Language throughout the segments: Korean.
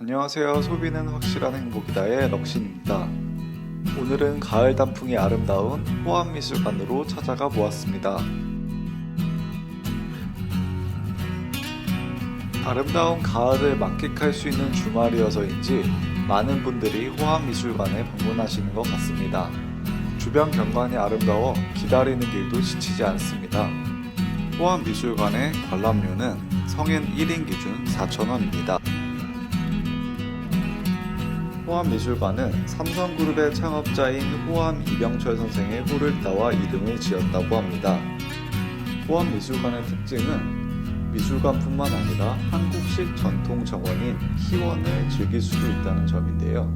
안녕하세요. 소비는 확실한 행복이다의 럭신입니다. 오늘은 가을 단풍이 아름다운 호암미술관으로 찾아가 보았습니다. 아름다운 가을을 만끽할 수 있는 주말이어서인지 많은 분들이 호암미술관에 방문하시는 것 같습니다. 주변 경관이 아름다워 기다리는 길도 지치지 않습니다. 호암미술관의 관람료는 성인 1인 기준 4,000원입니다. 호암미술관은 삼성그룹의 창업자인 호암 이병철 선생의 호를 따와 이름을 지었다고 합니다. 호암미술관의 특징은 미술관뿐만 아니라 한국식 전통 정원인 희원을 즐길 수도 있다는 점인데요.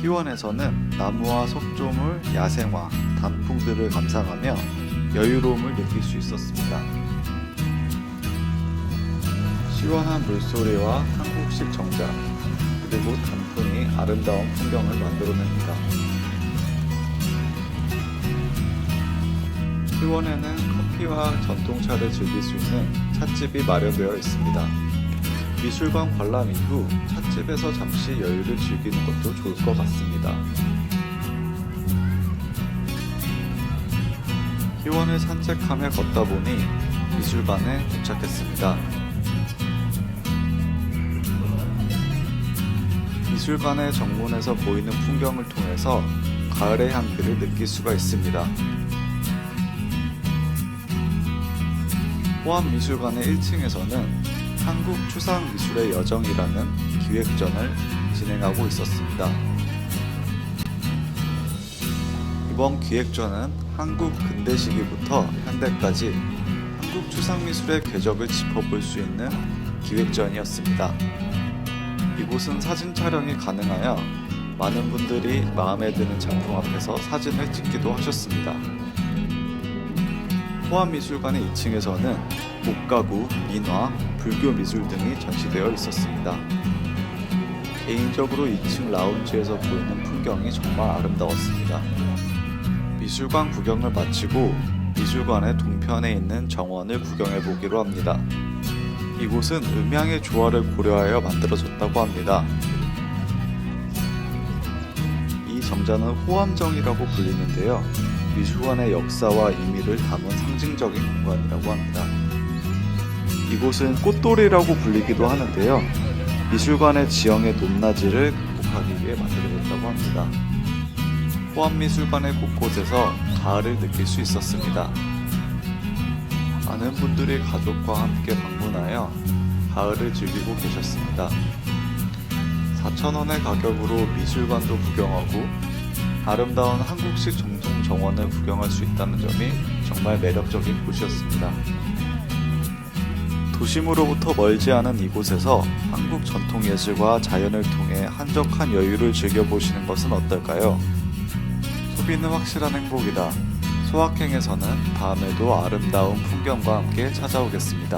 희원에서는 나무와 석조물, 야생화, 단풍들을 감상하며 여유로움을 느낄 수 있었습니다. 시원한 물소리와 한국식 정자, 그리고 단풍이 아름다운 풍경을 만들어냅니다. 희원에는 커피와 전통차를 즐길 수 있는 찻집이 마련되어 있습니다. 미술관 관람 이후 찻집에서 잠시 여유를 즐기는 것도 좋을 것 같습니다. 희원을 산책하며 걷다 보니 미술관에 도착했습니다. 미술관의 정문에서 보이는 풍경을 통해서 가을의 향기를 느낄 수가 있습니다. 호암미술관의 1층에서는 한국 추상 미술의 여정이라는 기획전을 진행하고 있었습니다. 이번 기획전은 한국 근대 시기부터 현대까지 한국 추상 미술의 궤적을 짚어볼 수 있는 기획전이었습니다. 이곳은 사진 촬영이 가능하여 많은 분들이 마음에 드는 작품 앞에서 사진을 찍기도 하셨습니다. 호암미술관의 2층에서는 목가구, 민화, 불교 미술 등이 전시되어 있었습니다. 개인적으로 2층 라운지에서 보이는 풍경이 정말 아름다웠습니다. 미술관 구경을 마치고 미술관의 동편에 있는 정원을 구경해 보기로 합니다. 이곳은 음양의 조화를 고려하여 만들어졌다고 합니다. 이 정자는 호암정이라고 불리는데요. 미술관의 역사와 의미를 담은 상징적인 공간이라고 합니다. 이곳은 꽃돌이라고 불리기도 하는데요. 미술관의 지형의 높낮이를 극복하기 위해 만들어졌다고 합니다. 호암미술관의 곳곳에서 가을을 느낄 수 있었습니다. 많은 분들이 가족과 함께 방문하여 가을을 즐기고 계셨습니다. 4,000원의 가격으로 미술관도 구경하고 아름다운 한국식 전통 정원을 구경할 수 있다는 점이 정말 매력적인 곳이었습니다. 도심으로부터 멀지 않은 이곳에서 한국 전통 예술과 자연을 통해 한적한 여유를 즐겨보시는 것은 어떨까요? 소비는 확실한 행복이다. 소확행에서는 다음에도 아름다운 풍경과 함께 찾아오겠습니다.